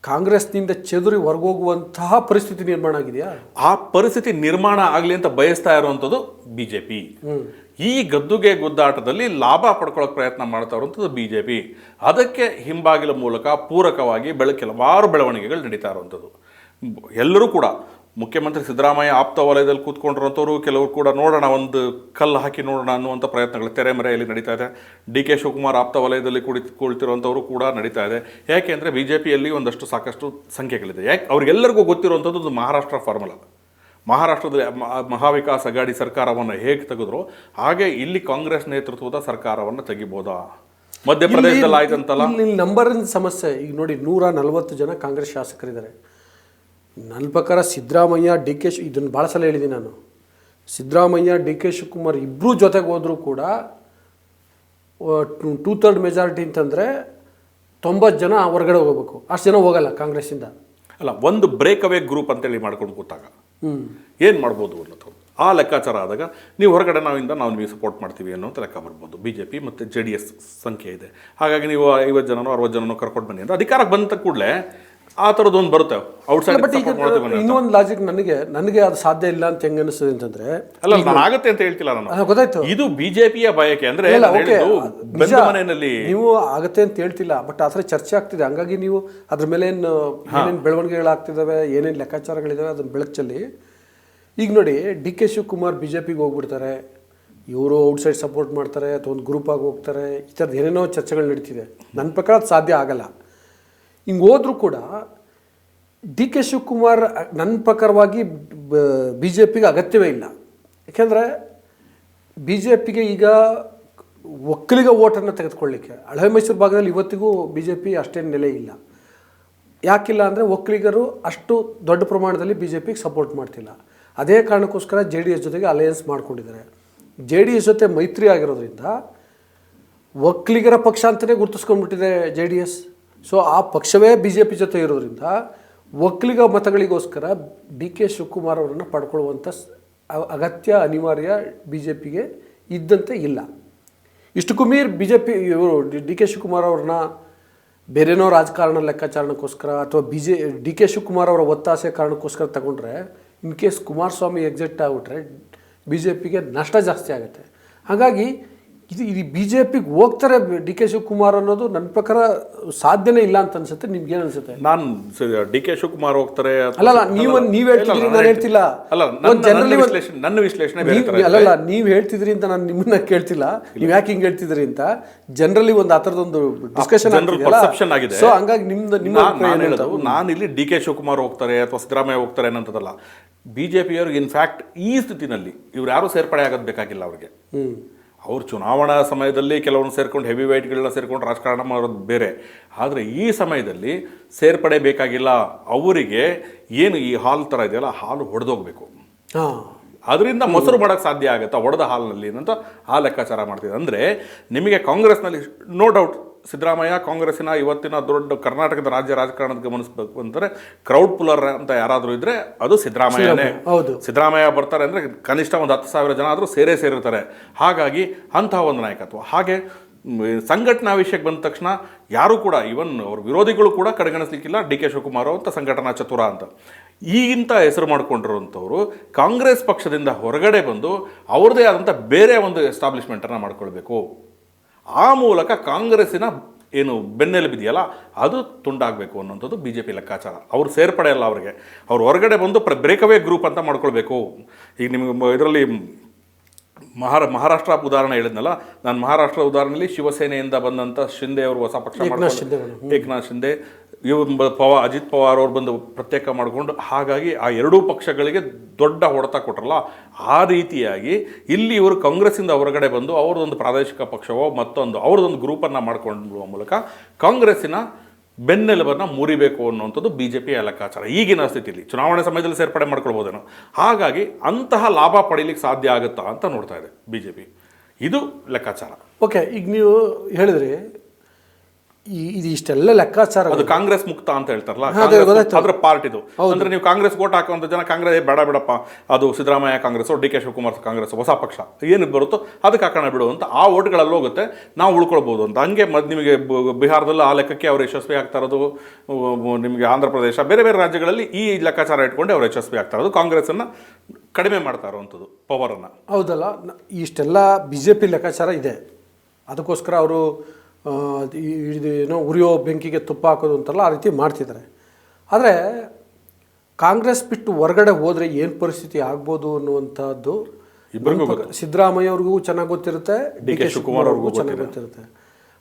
ಕಾಂಗ್ರೆಸ್ನಿಂದ ಚದುರಿ ಹೊರಗೋಗುವಂತಹ ಪರಿಸ್ಥಿತಿ ನಿರ್ಮಾಣ ಆಗಿದೆಯಾ? ಆ ಪರಿಸ್ಥಿತಿ ನಿರ್ಮಾಣ ಆಗಲಿ ಅಂತ ಬಯಸ್ತಾ ಇರುವಂಥದ್ದು ಬಿ ಜೆ ಪಿ ಈ ಗದ್ದುಗೆ ಗುದ್ದಾಟದಲ್ಲಿ ಲಾಭ ಪಡ್ಕೊಳ್ಳೋಕೆ ಪ್ರಯತ್ನ ಮಾಡ್ತಾ ಇರುವಂಥದ್ದು ಬಿ ಜೆ ಪಿ ಅದಕ್ಕೆ ಹಿಂಬಾಗಿಲ ಮೂಲಕ ಪೂರಕವಾಗಿ ಬೆಳ ಕೆಲವಾರು ಬೆಳವಣಿಗೆಗಳು ನಡೀತಾ ಇರುವಂಥದ್ದು. ಎಲ್ಲರೂ ಕೂಡ ಮುಖ್ಯಮಂತ್ರಿ ಸಿದ್ದರಾಮಯ್ಯ ಆಪ್ತ ವಲಯದಲ್ಲಿ ಕೂತ್ಕೊಂಡಿರೋಂಥವ್ರು ಕೆಲವರು ಕೂಡ ನೋಡೋಣ ಒಂದು ಕಲ್ಲು ಹಾಕಿ ನೋಡೋಣ ಅನ್ನುವಂಥ ಪ್ರಯತ್ನಗಳು ತೆರೆಮರೆಯಲ್ಲಿ ನಡೀತಾ ಇದೆ. ಡಿ ಕೆ ಶಿವಕುಮಾರ್ ಆಪ್ತ ವಲಯದಲ್ಲಿ ಕುಳಿ ಕುಳಿತಿರುವಂಥವ್ರು ಕೂಡ ನಡೀತಾ ಇದೆ. ಯಾಕೆ ಅಂದರೆ ಬಿ ಜೆ ಪಿಯಲ್ಲಿ ಒಂದಷ್ಟು ಸಾಕಷ್ಟು ಸಂಖ್ಯೆಗಳಿದೆ. ಯಾಕೆ? ಅವರಿಗೆಲ್ಲರಿಗೂ ಗೊತ್ತಿರುವಂಥದ್ದು ಒಂದು ಮಹಾರಾಷ್ಟ್ರ ಫಾರ್ಮುಲಾ. ಮಹಾರಾಷ್ಟ್ರದಲ್ಲಿ ಮಹಾವಿಕಾಸ್ ಅಗಾಡಿ ಸರ್ಕಾರವನ್ನು ಹೇಗೆ ತೆಗೆದ್ರು? ಹಾಗೆ ಇಲ್ಲಿ ಕಾಂಗ್ರೆಸ್ ನೇತೃತ್ವದ ಸರ್ಕಾರವನ್ನು ತೆಗಿಬೋದಾ? ಮಧ್ಯಪ್ರದೇಶದಲ್ಲಿ ಆಯ್ತಂತಲ್ಲ? ಇಲ್ಲಿ ನಂಬರಿನ ಸಮಸ್ಯೆ. ಈಗ ನೋಡಿ ನೂರ ನಲವತ್ತು ಜನ ಕಾಂಗ್ರೆಸ್ ಶಾಸಕರಿದ್ದಾರೆ. ನನ್ನ ಪ್ರಕಾರ ಸಿದ್ದರಾಮಯ್ಯ ಡಿ ಕೆ ಶಿ ಇದನ್ನು ಭಾಳ ಸಲ ಹೇಳಿದ್ದೀನಿ ನಾನು. ಸಿದ್ದರಾಮಯ್ಯ ಡಿ ಕೆ ಶಿವಕುಮಾರ್ ಇಬ್ಬರೂ ಜೊತೆಗೆ ಹೋದರೂ ಕೂಡ ಟೂ ಥರ್ಡ್ ಮೆಜಾರಿಟಿ ಅಂತಂದರೆ ತೊಂಬತ್ತು ಜನ ಹೊರಗಡೆ ಹೋಗಬೇಕು. ಅಷ್ಟು ಜನ ಹೋಗಲ್ಲ ಕಾಂಗ್ರೆಸ್ಸಿಂದ. ಅಲ್ಲ ಒಂದು ಬ್ರೇಕ್ ಅವೇ ಗ್ರೂಪ್ ಅಂತೇಳಿ ಮಾಡ್ಕೊಂಡು ಕೂತಾಗ. ಹ್ಞೂ ಏನು ಮಾಡ್ಬೋದು ಅನ್ನೋದು ಆ ಲೆಕ್ಕಾಚಾರ ಆದಾಗ ನೀವು ಹೊರಗಡೆ ನಾವಿಂದ ನಾವು ನಿಮಗೆ ಸಪೋರ್ಟ್ ಮಾಡ್ತೀವಿ ಅನ್ನೋ ಲೆಕ್ಕ ಬರ್ಬೋದು. ಬಿ ಜೆ ಪಿ ಮತ್ತು ಜೆ ಡಿ ಎಸ್ ಸಂಖ್ಯೆ ಇದೆ. ಹಾಗಾಗಿ ನೀವು ಐವತ್ತು ಜನನೋ ಅರವತ್ತು ಜನನೋ ಕರ್ಕೊಂಡು ಬನ್ನಿ ಅಂತ. ಅಧಿಕಾರಕ್ಕೆ ಬಂದ ಕೂಡಲೇ ಆ ಥರದ್ದೊಂದು ಬರುತ್ತೆ. ಔಟ್ಸೈಡ್ ಬಟ್ ಈಗ ಇನ್ನೊಂದು ಲಾಜಿಕ್ ನನಗೆ ನನಗೆ ಅದು ಸಾಧ್ಯ ಇಲ್ಲ ಅಂತ ಹೆಂಗೆ ಅನಿಸ್ತದೆ ಅಂತಂದ್ರೆ ಅಲ್ಲ ನಾನು ಆಗತ್ತೆ ಅಂತ ಹೇಳ್ತಿಲ್ಲ ನಾನು. ಗೊತ್ತಾಯ್ತು. ಇದು ಬಿಜೆಪಿಯ ಬಯಕೆ ಅಂದ್ರೆ ಮನೆಯಲ್ಲಿ. ನೀವು ಆಗುತ್ತೆ ಅಂತ ಹೇಳ್ತಿಲ್ಲ ಬಟ್ ಆ ಥರ ಚರ್ಚೆ ಆಗ್ತಿದೆ. ಹಂಗಾಗಿ ನೀವು ಅದ್ರ ಮೇಲೆ ಏನು ಏನೇನು ಬೆಳವಣಿಗೆಗಳಾಗ್ತಿದ್ದಾವೆ ಏನೇನು ಲೆಕ್ಕಾಚಾರಗಳಿದಾವೆ ಅದನ್ನ ಬೆಳಕಲ್ಲಿ ಈಗ ನೋಡಿ D K Shivakumar B J ಪಿಗೆ ಹೋಗ್ಬಿಡ್ತಾರೆ. ಇವರು ಔಟ್ಸೈಡ್ ಸಪೋರ್ಟ್ ಮಾಡ್ತಾರೆ ಅಥವಾ ಒಂದು ಗ್ರೂಪ್ ಆಗಿ ಹೋಗ್ತಾರೆ. ಈ ಥರದ್ದು ಏನೇನೋ ಚರ್ಚೆಗಳು ನಡೀತಿದೆ. ನನ್ನ ಪ್ರಕಾರ ಅದು ಸಾಧ್ಯ ಆಗಲ್ಲ. ಹಿಂಗೆ ಹೋದರೂ ಕೂಡ ಡಿ ಕೆ ಶಿವಕುಮಾರ್ ನನ್ನ ಪ್ರಕಾರವಾಗಿ ಬಿ ಜೆ ಪಿಗೆ ಅಗತ್ಯವೇ ಇಲ್ಲ. ಯಾಕೆಂದರೆ ಬಿ ಜೆ ಪಿಗೆ ಈಗ ಒಕ್ಕಲಿಗ ಓಟನ್ನು ತೆಗೆದುಕೊಳ್ಳಿಕ್ಕೆ, ಹಳೆ ಮೈಸೂರು ಭಾಗದಲ್ಲಿ ಇವತ್ತಿಗೂ ಬಿ ಜೆ ಪಿ ಅಷ್ಟೇನು ನೆಲೆ ಇಲ್ಲ. ಯಾಕಿಲ್ಲ ಅಂದರೆ ಒಕ್ಕಲಿಗರು ಅಷ್ಟು ದೊಡ್ಡ ಪ್ರಮಾಣದಲ್ಲಿ ಬಿ ಜೆ ಪಿಗೆ ಸಪೋರ್ಟ್ ಮಾಡ್ತಿಲ್ಲ. ಅದೇ ಕಾರಣಕ್ಕೋಸ್ಕರ ಜೆ ಡಿ ಎಸ್ ಜೊತೆಗೆ ಅಲಯನ್ಸ್ ಮಾಡ್ಕೊಂಡಿದ್ದಾರೆ. ಜೆ ಡಿ ಎಸ್ ಜೊತೆ ಮೈತ್ರಿ ಆಗಿರೋದ್ರಿಂದ ಒಕ್ಕಲಿಗರ ಪಕ್ಷ ಅಂತಲೇ ಗುರುತಿಸ್ಕೊಂಡ್ಬಿಟ್ಟಿದೆ ಜೆ ಡಿ ಎಸ್. ಸೊ ಆ ಪಕ್ಷವೇ ಬಿ ಜೆ ಪಿ ಜೊತೆ ಇರೋದ್ರಿಂದ ಒಕ್ಕಲಿಗ ಮತಗಳಿಗೋಸ್ಕರ ಡಿ ಕೆ ಶಿವಕುಮಾರ್ ಅವರನ್ನು ಪಡ್ಕೊಳ್ಳುವಂಥ ಅಗತ್ಯ, ಅನಿವಾರ್ಯ ಬಿ ಜೆ ಪಿಗೆ ಇದ್ದಂತೆ ಇಲ್ಲ. ಇಷ್ಟಕ್ಕೂ ಮೀರ್ ಬಿ ಜೆ ಪಿ ಇವರು ಡಿ ಕೆ ಶಿವಕುಮಾರ್ ಅವ್ರನ್ನ ಬೇರೆನೋ ರಾಜಕಾರಣ, ಲೆಕ್ಕಾಚಾರಣಕ್ಕೋಸ್ಕರ ಅಥವಾ B J D K Shivakumar ಅವರ ಒತ್ತಾಸೆ ಕಾರಣಕ್ಕೋಸ್ಕರ ತಗೊಂಡ್ರೆ, ಇನ್ ಕೇಸ್ ಕುಮಾರಸ್ವಾಮಿ ಎಕ್ಸಿಟ್ ಆಗಿಬಿಟ್ರೆ ಬಿ ಜೆ ಪಿಗೆ ನಷ್ಟ ಜಾಸ್ತಿ ಆಗುತ್ತೆ. ಹಾಗಾಗಿ ಇದು ಇದು ಬಿ ಜೆ ಪಿಗೆ ಹೋಗ್ತಾರೆ ಡಿ ಕೆ ಶಿವಕುಮಾರ್ ಅನ್ನೋದು ನನ್ನ ಪ್ರಕಾರ ಸಾಧ್ಯನೇ ಇಲ್ಲ ಅಂತ ಅನ್ಸುತ್ತೆ. ನಿಮ್ಗೆ ಏನು ಅನ್ಸುತ್ತೆ? ನಾನು ಡಿ ಕೆ ಶಿವಕುಮಾರ್ ಹೋಗ್ತಾರೆ ಅಲ್ಲ ಅಲ್ಲಲ್ಲ, ನೀವು- ನೀವ್ ಹೇಳ್ತಿದ್ರಿ, ನಾನು ಹೇಳ್ತಿಲ್ಲ. ಅಲ್ಲ ನನ್ನ- ವಿಶ್ಲೇಷಣೆ ನನ್ನ ವಿಶ್ಲೇಷಣೆ ಅಲ್ಲ ನೀವ್- ಥರ ಅಲ್ಲಲ್ಲ ನೀವು ಹೇಳ್ತಿದ್ರಿ ಅಂತ ನಾನು ನಿಮ್ಮನ್ನ ಕೇಳ್ತಿಲ್ಲ. ನೀವು ಯಾಕೆ ಹಿಂಗೆ ಹೇಳ್ತಿದ್ರಿ ಅಂತ? ಜನರಲಿ ಒಂದು ಆ ಥರದೊಂದು ಡಿಸ್ಕಷನ್ ಪರ್ಸೆಪ್ಷನ್ ಆಗಿದೆ. ಸೊ ಹಂಗಾಗಿ ನಿಮ್ದು ನಿಮ್ಮ ನಾನ್- ಏನು ಹೇಳೋದು ನಾನು ಇಲ್ಲಿ ಡಿ ಕೆ ಶಿವಕುಮಾರ್ ಹೋಗ್ತಾರೆ ಅಥವಾ ಸಿದ್ದರಾಮಯ್ಯ ಹೋಗ್ತಾರೆ ಅನ್ನೋಂಥದ್ದಲ್ಲ ಬಿ ಜೆ ಪಿಯವ್ರಿಗೆ ಇನ್ಫ್ಯಾಕ್ಟ್ ಈ ಸ್ಥಿತಿನಲ್ಲಿ ಇವ್ರು ಯಾರು ಸೇರ್ಪಡೆ ಆಗೋದು ಬೇಕಾಗಿಲ್ಲ ಅವ್ರಿಗೆ. ಅವ್ರು ಚುನಾವಣಾ ಸಮಯದಲ್ಲಿ ಕೆಲವೊಂದು ಸೇರ್ಕೊಂಡು ಹೆವಿ ವೈಟ್ಗಳನ್ನ ಸೇರ್ಕೊಂಡು ರಾಜಕಾರಣ ಮಾಡೋದು ಬೇರೆ. ಆದರೆ ಈ ಸಮಯದಲ್ಲಿ ಸೇರ್ಪಡೆ ಬೇಕಾಗಿಲ್ಲ. ಅವರಿಗೆ ಏನು ಈ ಹಾಲು ಥರ ಇದೆಯಲ್ಲ ಹಾಲು ಹೊಡೆದೋಗ್ಬೇಕು. ಅದರಿಂದ ಮೊಸರು ಮಾಡೋಕ್ಕೆ ಸಾಧ್ಯ ಆಗುತ್ತಾ? ಒಡೆದ ಹಾಲಿನಲ್ಲಿ ಅಂತ ಆ ಲೆಕ್ಕಾಚಾರ ಮಾಡ್ತಿದ್ದೆ ಅಂದರೆ ನಿಮಗೆ ಕಾಂಗ್ರೆಸ್ನಲ್ಲಿ ನೋ ಡೌಟ್ ಸಿದ್ದರಾಮಯ್ಯ ಕಾಂಗ್ರೆಸ್ಸಿನ ಇವತ್ತಿನ ದೊಡ್ಡ ಕರ್ನಾಟಕದ ರಾಜ್ಯ ರಾಜಕಾರಣದ ಗಮನಿಸಬೇಕು ಅಂದರೆ ಕ್ರೌಡ್ ಪುಲರ್ ಅಂತ ಯಾರಾದರೂ ಇದ್ರೆ ಅದು ಸಿದ್ದರಾಮಯ್ಯನೇ. ಹೌದು. ಸಿದ್ದರಾಮಯ್ಯ ಬರ್ತಾರೆ ಅಂದರೆ ಕನಿಷ್ಠ ಒಂದು ಹತ್ತು ಸಾವಿರ ಜನ ಆದರೂ ಸೇರೇ ಸೇರಿರ್ತಾರೆ. ಹಾಗಾಗಿ ಅಂತಹ ಒಂದು ನಾಯಕತ್ವ. ಹಾಗೆ ಸಂಘಟನಾ ವಿಷಯಕ್ಕೆ ಬಂದ ತಕ್ಷಣ ಯಾರು ಕೂಡ ಇವನ್ ಅವ್ರ ವಿರೋಧಿಗಳು ಕೂಡ ಕಡೆಗಣಿಸ್ಲಿಕ್ಕಿಲ್ಲ. ಡಿ ಕೆ ಶಿವಕುಮಾರ್ ಅಂತ ಸಂಘಟನಾ ಚತುರ ಅಂತ. ಈಗಿಂತ ಹೆಸರು ಮಾಡಿಕೊಂಡಿರುವಂಥವ್ರು ಕಾಂಗ್ರೆಸ್ ಪಕ್ಷದಿಂದ ಹೊರಗಡೆ ಬಂದು ಅವ್ರದೇ ಆದಂಥ ಬೇರೆ ಒಂದು ಎಸ್ಟಾಬ್ಲಿಷ್ಮೆಂಟನ್ನು ಮಾಡ್ಕೊಳ್ಬೇಕು. ಆ ಮೂಲಕ ಕಾಂಗ್ರೆಸ್ಸಿನ ಏನು ಬೆನ್ನೆಲುಬಿದೆಯಲ್ಲ ಅದು ತುಂಡಾಗಬೇಕು ಅನ್ನೋಂಥದ್ದು ಬಿ ಜೆ ಪಿ ಲೆಕ್ಕಾಚಾರ. ಅವರು ಸೇರ್ಪಡೆ ಅಲ್ಲ ಅವ್ರಿಗೆ. ಅವ್ರು ಹೊರಗಡೆ ಬಂದು ಪ್ರ ಬ್ರೇಕವೇ ಗ್ರೂಪ್ ಅಂತ ಮಾಡ್ಕೊಳ್ಬೇಕು. ಈಗ ನಿಮಗೆ ಇದರಲ್ಲಿ ಮಹಾರ ಮಹಾರಾಷ್ಟ್ರ ಉದಾಹರಣೆ ಹೇಳಿದ್ನಲ್ಲ ನಾನು ಮಹಾರಾಷ್ಟ್ರ ಉದಾಹರಣೆಯಲ್ಲಿ ಶಿವಸೇನೆಯಿಂದ ಬಂದಂಥ ಶಿಂದೆ ಅವರು ಹೊಸ ಪಕ್ಷ ಏಕನಾಥ್ ಶಿಂದೆ. ಇವ್ರು ಪವಾರ್ ಅಜಿತ್ ಪವಾರ್ ಅವ್ರು ಬಂದು ಪ್ರತ್ಯೇಕ ಮಾಡಿಕೊಂಡು ಹಾಗಾಗಿ ಆ ಎರಡೂ ಪಕ್ಷಗಳಿಗೆ ದೊಡ್ಡ ಹೊಡೆತ ಕೊಟ್ರಲ್ಲ, ಆ ರೀತಿಯಾಗಿ ಇಲ್ಲಿ ಇವರು ಕಾಂಗ್ರೆಸ್ಸಿಂದ ಹೊರಗಡೆ ಬಂದು ಅವ್ರದ್ದೊಂದು ಪ್ರಾದೇಶಿಕ ಪಕ್ಷವೋ ಮತ್ತೊಂದು ಅವ್ರದ್ದೊಂದು ಗ್ರೂಪನ್ನು ಮಾಡ್ಕೊಂಡು ಮೂಲಕ ಕಾಂಗ್ರೆಸ್ಸಿನ ಬೆನ್ನೆಲುಬನ್ನು ಮುರಿಬೇಕು ಅನ್ನುವಂಥದ್ದು ಬಿ ಜೆ ಪಿಯ ಲೆಕ್ಕಾಚಾರ. ಈಗಿನ ಸ್ಥಿತಿಯಲ್ಲಿ ಚುನಾವಣೆ ಸಮಯದಲ್ಲಿ ಸೇರ್ಪಡೆ ಮಾಡ್ಕೊಳ್ಬೋದೇನೋ. ಹಾಗಾಗಿ ಅಂತಹ ಲಾಭ ಪಡೀಲಿಕ್ಕೆ ಸಾಧ್ಯ ಆಗುತ್ತಾ ಅಂತ ನೋಡ್ತಾ ಇದೆ ಬಿ ಜೆ ಪಿ ಇದು ಲೆಕ್ಕಾಚಾರ. ಓಕೆ, ಈಗ ನೀವು ಹೇಳಿದ್ರಿ ಇದು ಇಷ್ಟೆಲ್ಲ ಲೆಕ್ಕಾಚಾರ ಅದು ಕಾಂಗ್ರೆಸ್ ಮುಕ್ತ ಅಂತ ಹೇಳ್ತಾರಲ್ಲ? ಅದರ ಪಾರ್ಟಿ ಇದು. ಅಂದ್ರೆ ನೀವು ಕಾಂಗ್ರೆಸ್ ಓಟ್ ಹಾಕುವಂತ ಜನ ಕಾಂಗ್ರೆಸ್ ಬೇಡ ಬೇಡಪ್ಪ. ಅದು Siddaramaiah Congress D K Shivakumar Congress ಹೊಸ ಪಕ್ಷ. ಏನು ಬರುತ್ತೋ ಅದಕ್ಕೆ ಹಾಕೋಣ ಬಿಡು ಅಂತ ಆ ಓಟ್ಗಳಲ್ಲಿ ಹೋಗುತ್ತೆ. ನಾವು ಉಳ್ಕೊಳ್ಬೋದು ಅಂತ. ಹಂಗೆ ಮದ್ ನಿಮಗೆ ಬಿಹಾರದಲ್ಲೂ ಆ ಲೆಕ್ಕಕ್ಕೆ ಅವರು ಯಶಸ್ವಿ ಆಗ್ತಾ ಇರೋದು ನಿಮಗೆ ಆಂಧ್ರ ಪ್ರದೇಶ ಬೇರೆ ಬೇರೆ ರಾಜ್ಯಗಳಲ್ಲಿ ಈ ಲೆಕ್ಕಾಚಾರ ಇಟ್ಕೊಂಡು ಅವರು ಯಶಸ್ವಿ ಆಗ್ತಾ ಇರೋದು. ಕಾಂಗ್ರೆಸ್ಸನ್ನು ಕಡಿಮೆ ಮಾಡ್ತಾ ಇರುವಂಥದ್ದು ಪವರನ್ನು ಹೌದಲ್ಲ. ಇಷ್ಟೆಲ್ಲ ಬಿ ಜೆ ಪಿ ಲೆಕ್ಕಾಚಾರ ಇದೆ. ಅದಕ್ಕೋಸ್ಕರ ಅವರು ಏನೋ ಉರಿಯೋ ಬೆಂಕಿಗೆ ತುಪ್ಪ ಹಾಕೋದು ಅಂತಾರಲ್ಲ ಆ ರೀತಿ ಮಾಡ್ತಿದ್ದಾರೆ. ಆದರೆ ಕಾಂಗ್ರೆಸ್ ಬಿಟ್ಟು ಹೊರಗಡೆ ಹೋದರೆ ಏನು ಪರಿಸ್ಥಿತಿ ಆಗ್ಬೋದು ಅನ್ನುವಂಥದ್ದು ಸಿದ್ದರಾಮಯ್ಯ ಅವ್ರಿಗೂ ಚೆನ್ನಾಗಿ ಗೊತ್ತಿರುತ್ತೆ ಡಿ ಕೆ ಶಿವಕುಮಾರ್ ಅವ್ರಿಗೂ ಚೆನ್ನಾಗಿ ಗೊತ್ತಿರುತ್ತೆ.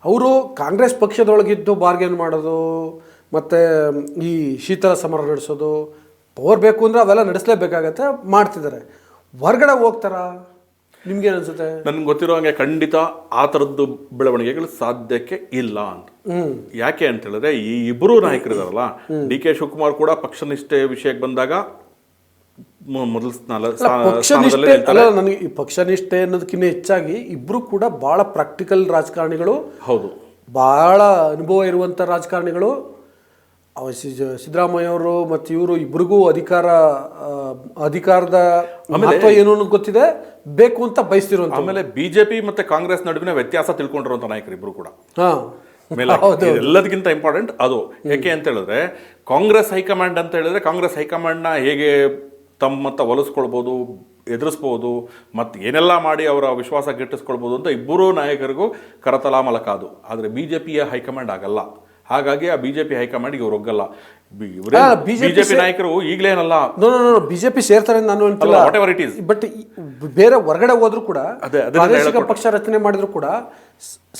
ಅವರು ಕಾಂಗ್ರೆಸ್ ಪಕ್ಷದೊಳಗಿದ್ದು ಬಾರ್ಗೇನ್ ಮಾಡೋದು ಮತ್ತು ಈ ಶೀತಲ ಸಮರ ನಡೆಸೋದು ಪವರ್ ಬೇಕು ಅಂದರೆ ಅವೆಲ್ಲ ನಡೆಸಲೇಬೇಕಾಗತ್ತೆ ಮಾಡ್ತಿದ್ದಾರೆ. ಹೊರಗಡೆ ಹೋಗ್ತಾರಾ? ನಿಮ್ಗೇನು ಅನ್ಸುತ್ತೆ ನನ್ಗೆ ಗೊತ್ತಿರೋ ಹಾಗೆ ಖಂಡಿತ ಆ ಥರದ್ದು ಬೆಳವಣಿಗೆಗಳು ಸಾಧ್ಯಕ್ಕೆ ಇಲ್ಲ ಅಂತ. ಯಾಕೆ ಅಂತ ಹೇಳಿದ್ರೆ ಈ ಇಬ್ಬರು ನಾಯಕರಿದಾರಲ್ಲ ಡಿ ಕೆ ಶಿವಕುಮಾರ್ ಕೂಡ ಪಕ್ಷನಿಷ್ಠೆ ವಿಷಯಕ್ಕೆ ಬಂದಾಗ ಮೊದಲ ಪಕ್ಷನಿಷ್ಠೆ ಅಲ್ಲ ನನಗೆ ಈ ಪಕ್ಷನಿಷ್ಠೆ ಅನ್ನೋದಕ್ಕಿಂತ ಹೆಚ್ಚಾಗಿ ಇಬ್ರು ಕೂಡ ಬಹಳ ಪ್ರಾಕ್ಟಿಕಲ್ ರಾಜಕಾರಣಿಗಳು ಹೌದು. ಬಹಳ ಅನುಭವ ಇರುವಂತ ರಾಜಕಾರಣಿಗಳು ಸಿದ್ದರಾಮಯ್ಯ ಅವರು ಮತ್ತು ಇವರು ಇಬ್ರಿಗೂ ಅಧಿಕಾರ ಅಧಿಕಾರದ ಮಹತ್ವ ಏನು ಅನ್ನೋದು ಗೊತ್ತಿದೆ. ಬೇಕು ಅಂತ ಬಯಸ್ತಿರುವಂತ ಆಮೇಲೆ ಬಿಜೆಪಿ ಮತ್ತೆ ಕಾಂಗ್ರೆಸ್ ನಡುವಿನ ವ್ಯತ್ಯಾಸ ತಿಳ್ಕೊಂಡಿರುವಂತ ನಾಯಕರು ಇಬ್ರು ಕೂಡ. ಎಲ್ಲದಕ್ಕಿಂತ ಇಂಪಾರ್ಟೆಂಟ್ ಅದು. ಯಾಕೆ ಅಂತ ಹೇಳಿದ್ರೆ ಕಾಂಗ್ರೆಸ್ ಹೈಕಮಾಂಡ್ ಅಂತ ಹೇಳಿದ್ರೆ ಕಾಂಗ್ರೆಸ್ ಹೈಕಮಾಂಡ್ನ ಹೇಗೆ ತಮ್ಮತ್ತ ಒಲಿಸ್ಕೊಳ್ಬೋದು ಎದುರಿಸ್ಬೋದು ಮತ್ತು ಏನೆಲ್ಲ ಮಾಡಿ ಅವರ ವಿಶ್ವಾಸ ಗಿಟ್ಟಿಸ್ಕೊಳ್ಬೋದು ಅಂತ ಇಬ್ಬರೂ ನಾಯಕರಿಗೂ ಕರತಲ ಮಲಕ ಅದು ಆದರೆ ಬಿ ಜೆ ಪಿಯ ಹೈಕಮಾಂಡ್ ಆಗಲ್ಲ. ಹಾಗಾಗಿ ಆ ಬಿಜೆಪಿ ಹೈಕಮಾಂಡ್ಗೆ ಇವ್ರು ಒಗ್ಗಲ್ಲ. ಬಿಜೆಪಿ ನಾಯಕರು ಈಗಲೇನಲ್ಲ? ಬಿಜೆಪಿ ಸೇರ್ತಾರೆ ಅಂತ ನಾನು ಬಟ್ ಬೇರೆ ಹೊರಗಡೆ ಹೋದ್ರು ಕೂಡ ಪ್ರಾದೇಶಿಕ ಪಕ್ಷ ರಚನೆ ಮಾಡಿದ್ರು ಕೂಡ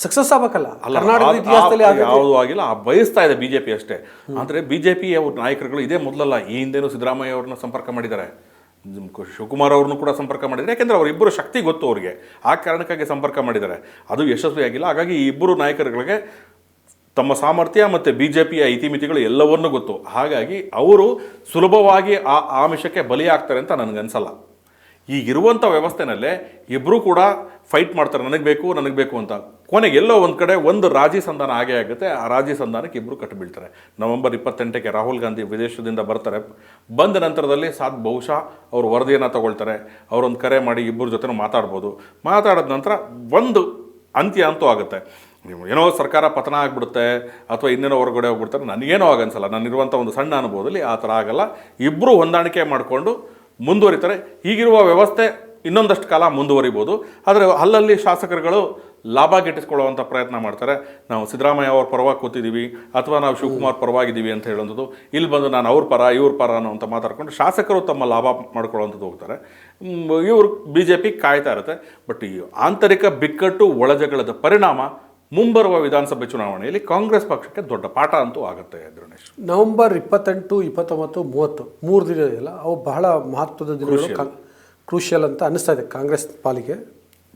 ಸಕ್ಸಸ್ ಆಗಬೇಕಲ್ಲ. ಕರ್ನಾಟಕದ ಇತಿಹಾಸದಲ್ಲಿ ಯಾವುದೂ ಆಗಿಲ್ಲ ಆ ಬಯಸ್ತಾ ಇದೆ ಬಿಜೆಪಿ ಅಷ್ಟೇ. ಅಂದ್ರೆ ಬಿಜೆಪಿ ಅವ್ರ ನಾಯಕರುಗಳು ಇದೇ ಮೊದಲಲ್ಲ ಈ ಹಿಂದೆನೂ ಸಿದ್ದರಾಮಯ್ಯ ಅವ್ರನ್ನ ಸಂಪರ್ಕ ಮಾಡಿದ್ದಾರೆ. ಶಿವಕುಮಾರ್ ಅವ್ರನ್ನೂ ಕೂಡ ಸಂಪರ್ಕ ಮಾಡಿದ್ದಾರೆ. ಯಾಕೆಂದ್ರೆ ಅವರಿಬ್ಬರು ಶಕ್ತಿ ಗೊತ್ತು ಅವರಿಗೆ. ಆ ಕಾರಣಕ್ಕಾಗಿ ಸಂಪರ್ಕ ಮಾಡಿದ್ದಾರೆ. ಅದು ಯಶಸ್ವಿಯಾಗಿಲ್ಲ. ಹಾಗಾಗಿ ಈ ಇಬ್ಬರು ನಾಯಕರುಗಳಿಗೆ ತಮ್ಮ ಸಾಮರ್ಥ್ಯ ಮತ್ತು ಬಿ ಜೆ ಪಿಯ ಇತಿಮಿತಿಗಳು ಎಲ್ಲವನ್ನೂ ಗೊತ್ತು. ಹಾಗಾಗಿ ಅವರು ಸುಲಭವಾಗಿ ಆ ಆಮಿಷಕ್ಕೆ ಬಲಿಯಾಗ್ತಾರೆ ಅಂತ ನನಗನ್ಸಲ್ಲ. ಈಗಿರುವಂಥ ವ್ಯವಸ್ಥೆನಲ್ಲೇ ಇಬ್ಬರೂ ಕೂಡ ಫೈಟ್ ಮಾಡ್ತಾರೆ, ನನಗೆ ಬೇಕು ನನಗೆ ಬೇಕು ಅಂತ. ಕೊನೆಗೆ ಎಲ್ಲೋ ಒಂದು ಕಡೆ ಒಂದು ರಾಜಿ ಸಂಧಾನ ಆಗೇ ಆಗುತ್ತೆ, ಆ ರಾಜಿ ಸಂಧಾನಕ್ಕೆ ಇಬ್ಬರು ಕಟ್ಟು ಬೀಳ್ತಾರೆ ನವೆಂಬರ್ ಇಪ್ಪತ್ತೆಂಟಕ್ಕೆ ರಾಹುಲ್ ಗಾಂಧಿ ವಿದೇಶದಿಂದ ಬರ್ತಾರೆ. ಬಂದ ನಂತರದಲ್ಲಿ ಸಾಧ್ ಬಹುಶಃ ಅವರು ವರದಿಯನ್ನು ತಗೊಳ್ತಾರೆ. ಅವರೊಂದು ಕರೆ ಮಾಡಿ ಇಬ್ಬರ ಜೊತೆ ಮಾತಾಡ್ಬೋದು. ಮಾತಾಡಿದ ನಂತರ ಒಂದು ಅಂತ್ಯ ಅಂತೂ ಆಗುತ್ತೆ. ನೀವು ಏನೋ ಸರ್ಕಾರ ಪತನ ಆಗಿಬಿಡುತ್ತೆ ಅಥವಾ ಇನ್ನೇನೋ ಹೊರಗಡೆ ಹೋಗ್ಬಿಡ್ತಾರೆ, ನನಗೇನೋ ಆಗನ್ಸಲ್ಲ ನಾನಿರುವಂಥ ಒಂದು ಸಣ್ಣ ಅನುಭವದಲ್ಲಿ ಆ ಥರ ಆಗಲ್ಲ. ಇಬ್ಬರು ಹೊಂದಾಣಿಕೆ ಮಾಡಿಕೊಂಡು ಮುಂದುವರಿತಾರೆ. ಈಗಿರುವ ವ್ಯವಸ್ಥೆ ಇನ್ನೊಂದಷ್ಟು ಕಾಲ ಮುಂದುವರಿಬೋದು. ಆದರೆ ಅಲ್ಲಲ್ಲಿ ಶಾಸಕರುಗಳು ಲಾಭ ಗಿಟ್ಟಿಸ್ಕೊಳ್ಳುವಂಥ ಪ್ರಯತ್ನ ಮಾಡ್ತಾರೆ. ನಾವು ಸಿದ್ದರಾಮಯ್ಯ ಅವ್ರ ಪರವಾಗಿ ಕೂತಿದ್ದೀವಿ ಅಥವಾ ನಾವು ಶಿವಕುಮಾರ್ ಪರವಾಗಿದ್ದೀವಿ ಅಂತ ಹೇಳುವಂಥದ್ದು ಇಲ್ಲಿ ಬಂದು ನಾನು ಅವ್ರ ಪರ, ಇವ್ರ ಪರ ಅನ್ನೋ ಅಂತ ಮಾತಾಡ್ಕೊಂಡು ಶಾಸಕರು ತಮ್ಮ ಲಾಭ ಮಾಡ್ಕೊಳ್ಳೋವಂಥದ್ದು ಹೋಗ್ತಾರೆ. ಇವರು ಬಿ ಜೆ ಪಿ ಕಾಯ್ತಾ ಇರುತ್ತೆ. ಬಟ್ ಈ ಆಂತರಿಕ ಬಿಕ್ಕಟ್ಟು, ಒಳಜಗಳದ ಪರಿಣಾಮ ಮುಂಬರುವ ವಿಧಾನಸಭೆ ಚುನಾವಣೆಯಲ್ಲಿ ಕಾಂಗ್ರೆಸ್ ಪಕ್ಷಕ್ಕೆ ದೊಡ್ಡ ಪಾಠ ಅಂತೂ ಆಗುತ್ತೆ ದ್ರೋಣೇಶ್. ನವೆಂಬರ್ ಇಪ್ಪತ್ತೆಂಟು ಇಪ್ಪತ್ತೊಂಬತ್ತು ಮೂವತ್ತು ಮೂರು ದಿನ ಇದೆಯಲ್ಲ ಅವು ಬಹಳ ಮಹತ್ವದ ದಿನಗಳು ಕ್ರೂಷಿಯಲ್ ಅಂತ ಅನ್ನಿಸ್ತಾ ಇದೆ ಕಾಂಗ್ರೆಸ್ ಪಾಲಿಗೆ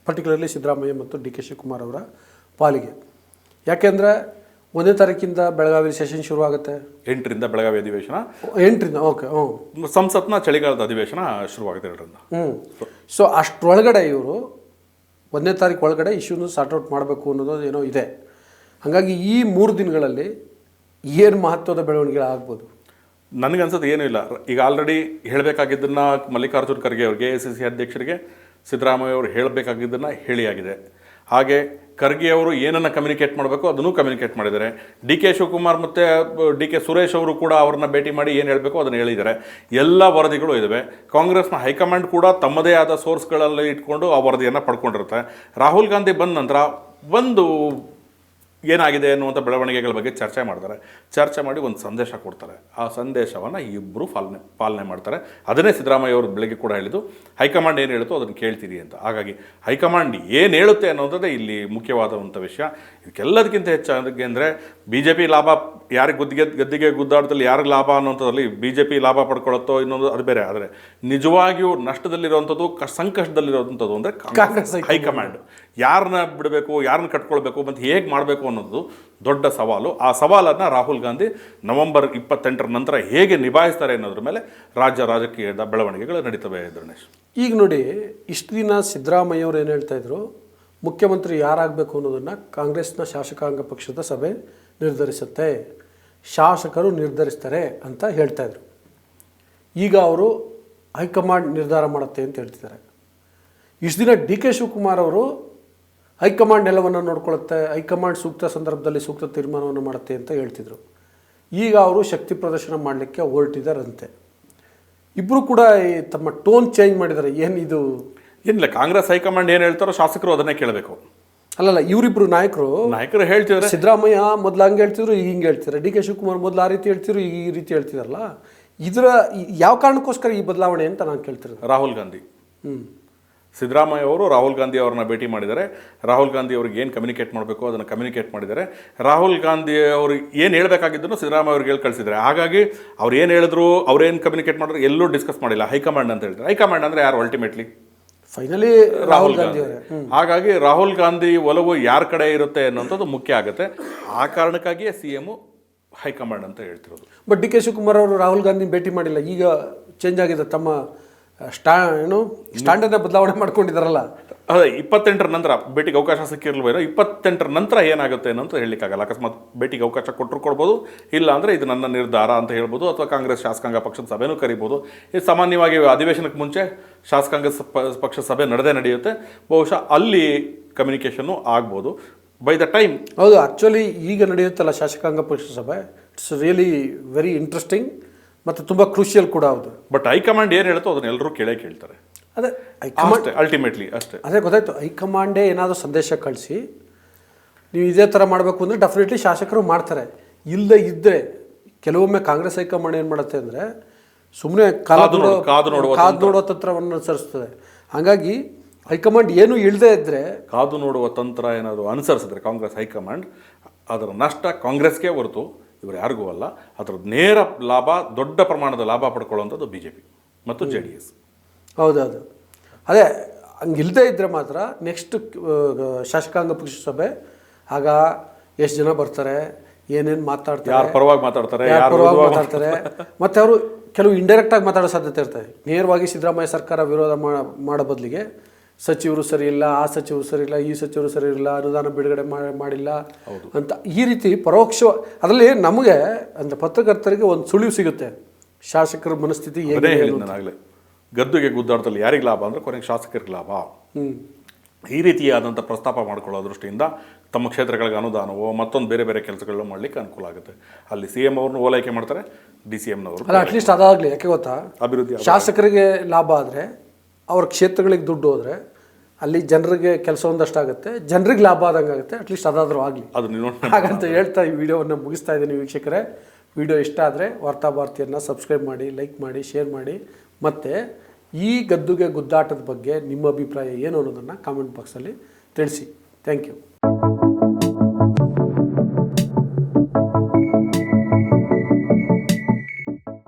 ಪರ್ಟಿಕ್ಯುಲರ್ಲಿ ಸಿದ್ದರಾಮಯ್ಯ ಮತ್ತು ಡಿ ಕೆ ಶಿವಕುಮಾರ್ ಅವರ ಪಾಲಿಗೆ. ಯಾಕೆಂದರೆ ಒಂದೇ ತಾರೀಕಿಂದ ಬೆಳಗಾವಿ ಸೆಷನ್ ಶುರುವಾಗುತ್ತೆ. ಎಂಟರಿಂದ ಬೆಳಗಾವಿ ಅಧಿವೇಶನ. ಎಂಟರಿಂದ ಓಕೆ ಹ್ಞೂ ಸಂಸತ್ನ ಚಳಿಗಾಲದ ಅಧಿವೇಶನ ಶುರುವಾಗುತ್ತೆ ಎರಡರಿಂದ. ಹ್ಞೂ ಸೊ ಅಷ್ಟರೊಳಗಡೆ ಇವರು ಒಂದನೇ ತಾರೀಕು ಒಳಗಡೆ ಇಶ್ಯೂನು ಸಾರ್ಟ್ಔಟ್ ಮಾಡಬೇಕು ಅನ್ನೋದು ಏನೋ ಇದೆ. ಹಾಗಾಗಿ ಈ ಮೂರು ದಿನಗಳಲ್ಲಿ ಏನು ಮಹತ್ವದ ಬೆಳವಣಿಗೆಗಳಾಗ್ಬೋದು? ನನಗನ್ಸೋದು ಏನೂ ಇಲ್ಲ. ಈಗ ಆಲ್ರೆಡಿ ಹೇಳಬೇಕಾಗಿದ್ದನ್ನು ಮಲ್ಲಿಕಾರ್ಜುನ್ ಖರ್ಗೆ ಅವ್ರಿಗೆ ಎ ಸಿ ಸಿ ಅಧ್ಯಕ್ಷರಿಗೆ ಸಿದ್ದರಾಮಯ್ಯ ಅವರು ಹೇಳಬೇಕಾಗಿದ್ದನ್ನು ಹೇಳಿಯಾಗಿದೆ. ಹಾಗೆ ಖರ್ಗೆ ಅವರು ಏನನ್ನು ಕಮ್ಯುನಿಕೇಟ್ ಮಾಡಬೇಕು ಅದನ್ನು ಕಮ್ಯುನಿಕೇಟ್ ಮಾಡಿದ್ದಾರೆ. ಡಿ ಕೆ ಶಿವಕುಮಾರ್ ಮತ್ತು ಡಿ ಕೆ ಸುರೇಶ್ ಅವರು ಕೂಡ ಅವ್ರನ್ನ ಭೇಟಿ ಮಾಡಿ ಏನು ಹೇಳಬೇಕು ಅದನ್ನು ಹೇಳಿದ್ದಾರೆ. ಎಲ್ಲ ವರದಿಗಳು ಇದ್ದಾವೆ ಕಾಂಗ್ರೆಸ್ನ ಹೈಕಮಾಂಡ್ ಕೂಡ ತಮ್ಮದೇ ಆದ ಸೋರ್ಸ್ಗಳಲ್ಲಿ ಇಟ್ಕೊಂಡು ಆ ವರದಿಯನ್ನು ಪಡ್ಕೊಂಡಿರುತ್ತೆ. ರಾಹುಲ್ ಗಾಂಧಿ ಬಂದ ನಂತರ ಒಂದು ಏನಾಗಿದೆ ಅನ್ನುವಂಥ ಬೆಳವಣಿಗೆಗಳ ಬಗ್ಗೆ ಚರ್ಚೆ ಮಾಡ್ತಾರೆ. ಚರ್ಚೆ ಮಾಡಿ ಒಂದು ಸಂದೇಶ ಕೊಡ್ತಾರೆ. ಆ ಸಂದೇಶವನ್ನು ಇಬ್ಬರು ಪಾಲನೆ ಪಾಲನೆ ಮಾಡ್ತಾರೆ. ಅದನ್ನೇ ಸಿದ್ದರಾಮಯ್ಯ ಅವರು ಬೆಳಗ್ಗೆ ಕೂಡ ಹೇಳಿದ್ದು ಹೈಕಮಾಂಡ್ ಏನು ಹೇಳುತ್ತೋ ಅದನ್ನು ಕೇಳ್ತೀರಿ ಅಂತ. ಹಾಗಾಗಿ ಹೈಕಮಾಂಡ್ ಏನು ಹೇಳುತ್ತೆ ಅನ್ನೋದೇ ಇಲ್ಲಿ ಮುಖ್ಯವಾದಂಥ ವಿಷಯ. ಇದಕ್ಕೆಲ್ಲದಕ್ಕಿಂತ ಹೆಚ್ಚಾಗಿ ಅಂದರೆ ಬಿ ಜೆ ಪಿ ಲಾಭ ಯಾರಿಗೆ ಗುದ್ದಿಗೆ ಗದ್ದಿಗೆ ಗುದ್ದಾಟದಲ್ಲಿ ಯಾರಿಗೆ ಲಾಭ ಅನ್ನೋಂಥದ್ರಲ್ಲಿ ಬಿ ಜೆ ಪಿ ಲಾಭ ಪಡ್ಕೊಳ್ಳುತ್ತೋ ಇನ್ನೊಂದು ಅದು ಬೇರೆ. ಆದರೆ ನಿಜವಾಗಿಯೂ ನಷ್ಟದಲ್ಲಿರುವಂಥದ್ದು ಕ ಸಂಕಷ್ಟದಲ್ಲಿರುವಂಥದ್ದು ಅಂದರೆ ಕಾಂಗ್ರೆಸ್ ಹೈಕಮಾಂಡ್. ಯಾರನ್ನ ಬಿಡಬೇಕು ಯಾರನ್ನ ಕಟ್ಕೊಳ್ಬೇಕು ಮತ್ತು ಹೇಗೆ ಮಾಡಬೇಕು ಅನ್ನೋದು ದೊಡ್ಡ ಸವಾಲು. ಆ ಸವಾಲನ್ನು ರಾಹುಲ್ ಗಾಂಧಿ ನವೆಂಬರ್ ಇಪ್ಪತ್ತೆಂಟರ ನಂತರ ಹೇಗೆ ನಿಭಾಯಿಸ್ತಾರೆ ಅನ್ನೋದ್ರ ಮೇಲೆ ರಾಜ್ಯ ರಾಜಕೀಯದ ಬೆಳವಣಿಗೆಗಳು ನಡೀತವೆ ಧರಣೇಶ್ ಈಗ ನೋಡಿ, ಇಷ್ಟು ದಿನ ಸಿದ್ದರಾಮಯ್ಯ ಅವರು ಏನು ಹೇಳ್ತಾ ಇದ್ರು? ಮುಖ್ಯಮಂತ್ರಿ ಯಾರಾಗಬೇಕು ಅನ್ನೋದನ್ನು ಕಾಂಗ್ರೆಸ್ನ ಶಾಸಕಾಂಗ ಪಕ್ಷದ ಸಭೆ ನಿರ್ಧರಿಸುತ್ತೆ, ಶಾಸಕರು ನಿರ್ಧರಿಸ್ತಾರೆ ಅಂತ ಹೇಳ್ತಾ ಇದ್ರು. ಈಗ ಅವರು ಹೈಕಮಾಂಡ್ ನಿರ್ಧಾರ ಮಾಡುತ್ತೆ ಅಂತ ಹೇಳ್ತಿದ್ದಾರೆ. ಇಷ್ಟು ದಿನ ಡಿ ಕೆ ಶಿವಕುಮಾರ್ ಅವರು ಹೈಕಮಾಂಡ್ ಎಲ್ಲವನ್ನು ನೋಡ್ಕೊಳ್ಳುತ್ತೆ ಹೈಕಮಾಂಡ್ ಸೂಕ್ತ ಸಂದರ್ಭದಲ್ಲಿ ಸೂಕ್ತ ತೀರ್ಮಾನವನ್ನು ಮಾಡುತ್ತೆ ಅಂತ ಹೇಳ್ತಿದ್ರು. ಈಗ ಅವರು ಶಕ್ತಿ ಪ್ರದರ್ಶನ ಮಾಡಲಿಕ್ಕೆ ಹೊರಟಿದ್ದಾರಂತೆ ಇಬ್ಬರು ಕೂಡ ತಮ್ಮ ಟೋನ್ ಚೇಂಜ್ ಮಾಡಿದ್ದಾರೆ ಏನು ಇದು? ಏನಿಲ್ಲ ಕಾಂಗ್ರೆಸ್ ಹೈಕಮಾಂಡ್ ಏನು ಹೇಳ್ತಾರೋ ಶಾಸಕರು ಅದನ್ನೇ ಕೇಳಬೇಕು. ಅಲ್ಲಲ್ಲ ಇವರಿಬ್ರು ನಾಯಕರು ನಾಯಕರು ಹೇಳ್ತಿದ್ದಾರೆ ಸಿದ್ದರಾಮಯ್ಯ ಮೊದಲು ಹಂಗೆ ಹೇಳ್ತಿದ್ರು ಈಗ ಹಿಂಗೆ ಹೇಳ್ತಿದ್ರು. ಡಿ ಕೆ ಶಿವಕುಮಾರ್ ಮೊದಲು ಆ ರೀತಿ ಹೇಳ್ತಿದ್ರು ಈಗ ಈ ರೀತಿ ಹೇಳ್ತಿದಾರಲ್ಲ. ಇದರ ಯಾವ ಕಾರಣಕ್ಕೋಸ್ಕರ ಈ ಬದಲಾವಣೆ ಅಂತ ನಾನು ಕೇಳ್ತಿರೋದು. ರಾಹುಲ್ ಗಾಂಧಿ. ಹ್ಞೂ ಸಿದ್ದರಾಮಯ್ಯ ಅವರು ರಾಹುಲ್ ಗಾಂಧಿ ಅವರನ್ನ ಭೇಟಿ ಮಾಡಿದ್ದಾರೆ. ರಾಹುಲ್ ಗಾಂಧಿ ಅವ್ರಿಗೆ ಏನು ಕಮ್ಯುನಿಕೇಟ್ ಮಾಡಬೇಕು ಅದನ್ನು ಕಮ್ಯುನಿಕೇಟ್ ಮಾಡಿದ್ದಾರೆ. ರಾಹುಲ್ ಗಾಂಧಿ ಅವರು ಏನು ಹೇಳಬೇಕಾಗಿದ್ದನ್ನು ಸಿದ್ದರಾಮಯ್ಯ ಅವ್ರಿಗೆ ಹೇಳಿ ಕಳಿಸಿದ್ದಾರೆ. ಹಾಗಾಗಿ ಅವ್ರು ಏನು ಹೇಳಿದ್ರು ಅವ್ರೇನು ಕಮ್ಯುನಿಕೇಟ್ ಮಾಡಿದ್ರು ಎಲ್ಲೂ ಡಿಸ್ಕಸ್ ಮಾಡಿಲ್ಲ. ಹೈಕಮಾಂಡ್ ಅಂತ ಹೇಳ್ತಾರೆ. ಹೈಕಮಾಂಡ್ ಅಂದರೆ ಯಾರು ಅಲ್ಟಿಮೇಟ್ಲಿ ಫೈನಲಿ ರಾಹುಲ್ ಗಾಂಧಿ ಅವರೇ. ಹಾಗಾಗಿ ರಾಹುಲ್ ಗಾಂಧಿ ಒಲವು ಯಾರ ಕಡೆ ಇರುತ್ತೆ ಅನ್ನೋಂಥದ್ದು ಮುಖ್ಯ ಆಗುತ್ತೆ. ಆ ಕಾರಣಕ್ಕಾಗಿಯೇ ಸಿ ಎಂ ಹೈಕಮಾಂಡ್ ಅಂತ ಹೇಳ್ತಿರೋದು. ಬಟ್ ಡಿ ಕೆ ಶಿವಕುಮಾರ್ ಅವರು ರಾಹುಲ್ ಗಾಂಧಿ ಭೇಟಿ ಮಾಡಿಲ್ಲ. ಈಗ ಚೇಂಜ್ ಆಗಿದೆ ತಮ್ಮ ಸ್ಟಾ ಏನು ಸ್ಟ್ಯಾಂಡರ್ಡ್ನ ಬದಲಾವಣೆ ಮಾಡ್ಕೊಂಡಿದ್ದಾರಲ್ಲ. ಅದೇ ಇಪ್ಪತ್ತೆಂಟರ ನಂತರ ಭೇಟಿಗೆ ಅವಕಾಶ ಸಿಕ್ಕಿರಲ್ವೇನೋ ಇಪ್ಪತ್ತೆಂಟರ ನಂತರ ಏನಾಗುತ್ತೆ ಅಂತ ಹೇಳಲಿಕ್ಕಾಗಲ್ಲ. ಅಕಸ್ಮಾತ್ ಭೇಟಿಗೆ ಅವಕಾಶ ಕೊಟ್ಟರು ಕೊಡ್ಬೋದು ಇಲ್ಲ ಅಂದರೆ ಇದು ನನ್ನ ನಿರ್ಧಾರ ಅಂತ ಹೇಳ್ಬೋದು ಅಥವಾ ಕಾಂಗ್ರೆಸ್ ಶಾಸಕಾಂಗ ಪಕ್ಷದ ಸಭೆನೂ ಕರಿಬೋದು. ಇದು ಸಾಮಾನ್ಯವಾಗಿ ಅಧಿವೇಶನಕ್ಕೆ ಮುಂಚೆ ಶಾಸಕಾಂಗ ಪಕ್ಷದ ಸಭೆ ನಡೆದೇ ನಡೆಯುತ್ತೆ. ಬಹುಶಃ ಅಲ್ಲಿ ಕಮ್ಯುನಿಕೇಷನ್ನು ಆಗ್ಬೋದು. ಬೈ ದ ಟೈಮ್ ಹೌದು ಆ್ಯಕ್ಚುಲಿ ಈಗ ನಡೆಯುತ್ತಲ್ಲ ಶಾಸಕಾಂಗ ಪಕ್ಷದ ಸಭೆ. ಇಟ್ಸ್ ರಿಯಲಿ ವೆರಿ ಇಂಟ್ರೆಸ್ಟಿಂಗ್ ಮತ್ತು ತುಂಬ ಕ್ರೂಷಿಯಲ್ ಕೂಡ ಹೌದು. ಬಟ್ ಹೈಕಮಾಂಡ್ ಏನು ಹೇಳುತ್ತೋ ಅದನ್ನ ಎಲ್ಲರೂ ಕೇಳೇ ಕೇಳ್ತಾರೆ. ಅದೇ ಹೈಕಮಾಂಡ್ ಅಲ್ಟಿಮೇಟ್ಲಿ ಅಷ್ಟೇ. ಅದೇ ಗೊತ್ತಾಯ್ತು ಹೈಕಮಾಂಡೇ ಏನಾದರೂ ಸಂದೇಶ ಕಳಿಸಿ ನೀವು ಇದೇ ಥರ ಮಾಡಬೇಕು ಅಂದರೆ ಡೆಫಿನೆಟ್ಲಿ ಶಾಸಕರು ಮಾಡ್ತಾರೆ. ಇಲ್ಲದೆ ಇದ್ದರೆ ಕೆಲವೊಮ್ಮೆ ಕಾಂಗ್ರೆಸ್ ಹೈಕಮಾಂಡ್ ಏನು ಮಾಡುತ್ತೆ ಅಂದರೆ ಸುಮ್ಮನೆ ಕಾದು ಕಾದು ನೋಡುವ ತಂತ್ರವನ್ನು ಅನುಸರಿಸ್ತದೆ. ಹಾಗಾಗಿ ಹೈಕಮಾಂಡ್ ಏನು ಇಳದೇ ಇದ್ದರೆ ಕಾದು ನೋಡುವ ತಂತ್ರ ಏನಾದರೂ ಅನುಸರಿಸಿದ್ರೆ ಕಾಂಗ್ರೆಸ್ ಹೈಕಮಾಂಡ್ ಅದರ ನಷ್ಟ ಕಾಂಗ್ರೆಸ್ಗೆ ಹೊರತು ಇವರು ಯಾರಿಗೂ ಅಲ್ಲ ಅದರ ನೇರ ಲಾಭ ದೊಡ್ಡ ಪ್ರಮಾಣದ ಲಾಭ ಪಡ್ಕೊಳ್ಳುವಂಥದ್ದು ಬಿ ಜೆ ಪಿ ಮತ್ತು ಜೆ ಡಿ ಎಸ್ ಹೌದೌದು. ಅದೇ ಹಂಗೆ ಇಲ್ಲದೆ ಇದ್ದರೆ ಮಾತ್ರ ನೆಕ್ಸ್ಟ್ ಶಾಸಕಾಂಗ ಪಕ್ಷ ಸಭೆ ಆಗ ಎಷ್ಟು ಜನ ಬರ್ತಾರೆ ಏನೇನು ಮಾತಾಡ್ತಾರೆ ಯಾರ ಪರವಾಗಿ ಮಾತಾಡ್ತಾರೆ ಯಾರ ಪರವಾಗಿ ಮಾತಾಡ್ತಾರೆ ಮತ್ತು ಅವರು ಕೆಲವು ಇಂಡೈರೆಕ್ಟ್ ಆಗಿ ಮಾತಾಡೋ ಸಾಧ್ಯತೆ ಇರ್ತದೆ. ನೇರವಾಗಿ ಸಿದ್ದರಾಮಯ್ಯ ಸರ್ಕಾರ ವಿರೋಧ ಮಾಡೋ ಬದಲಿಗೆ ಸಚಿವರು ಸರಿ ಇಲ್ಲ ಆ ಸಚಿವರು ಸರಿ ಇಲ್ಲ ಈ ಸಚಿವರು ಸರಿ ಇಲ್ಲ ಅನುದಾನ ಬಿಡುಗಡೆ ಮಾಡಿಲ್ಲ ಅಂತ ಈ ರೀತಿ ಪರೋಕ್ಷ ಅದರಲ್ಲಿ ನಮಗೆ ಅಂದರೆ ಪತ್ರಕರ್ತರಿಗೆ ಒಂದು ಸುಳಿವು ಸಿಗುತ್ತೆ. ಶಾಸಕರ ಮನಸ್ಥಿತಿ ಅದೇ ನಾನಾಗಲೇ. ಗದ್ದುಗೆ ಗುದ್ದಾಟದಲ್ಲಿ ಯಾರಿಗೆ ಲಾಭ ಅಂದರೆ ಕೊನೆಗೆ ಶಾಸಕರಿಗೆ ಲಾಭ. ಹ್ಞೂ ಈ ರೀತಿಯಾದಂಥ ಪ್ರಸ್ತಾಪ ಮಾಡ್ಕೊಳ್ಳೋ ದೃಷ್ಟಿಯಿಂದ ತಮ್ಮ ಕ್ಷೇತ್ರಗಳಿಗೆ ಅನುದಾನವೋ ಮತ್ತೊಂದು ಬೇರೆ ಬೇರೆ ಕೆಲಸಗಳನ್ನ ಮಾಡಲಿಕ್ಕೆ ಅನುಕೂಲ ಆಗುತ್ತೆ. ಅಲ್ಲಿ ಸಿ ಎಂ ಅವ್ರನ್ನ ಓಲೈಕೆ ಮಾಡ್ತಾರೆ ಡಿ ಸಿ ಎಮ್ನವರು ಅಟ್ಲೀಸ್ಟ್ ಅದಾಗಲಿ. ಯಾಕೆ ಗೊತ್ತಾ? ಅಭಿವೃದ್ಧಿ ಶಾಸಕರಿಗೆ ಲಾಭ ಆದರೆ ಅವ್ರ ಕ್ಷೇತ್ರಗಳಿಗೆ ದುಡ್ಡು ಹೋದರೆ ಅಲ್ಲಿ ಜನರಿಗೆ ಕೆಲಸ ಒಂದಷ್ಟು ಆಗುತ್ತೆ ಜನರಿಗೆ ಲಾಭ ಆದಂಗೆ ಆಗುತ್ತೆ ಅಟ್ಲೀಸ್ಟ್ ಅದಾದರೂ ಆಗಲಿ. ಅದು ಹಾಗಂತ ಹೇಳ್ತಾ ಈ ವಿಡಿಯೋವನ್ನು ಮುಗಿಸ್ತಾ ಇದ್ದೀನಿ ವೀಕ್ಷಕರೇ. ವಿಡಿಯೋ ಇಷ್ಟ ಆದರೆ ವಾರ್ತಾ ಭಾರತಿಯನ್ನು ಸಬ್ಸ್ಕ್ರೈಬ್ ಮಾಡಿ ಲೈಕ್ ಮಾಡಿ ಶೇರ್ ಮಾಡಿ. ಮತ್ತು ಈ ಗದ್ದುಗೆ ಗುದ್ದಾಟದ ಬಗ್ಗೆ ನಿಮ್ಮ ಅಭಿಪ್ರಾಯ ಏನು ಅನ್ನೋದನ್ನು ಕಾಮೆಂಟ್ ಬಾಕ್ಸಲ್ಲಿ ತಿಳಿಸಿ. Thank you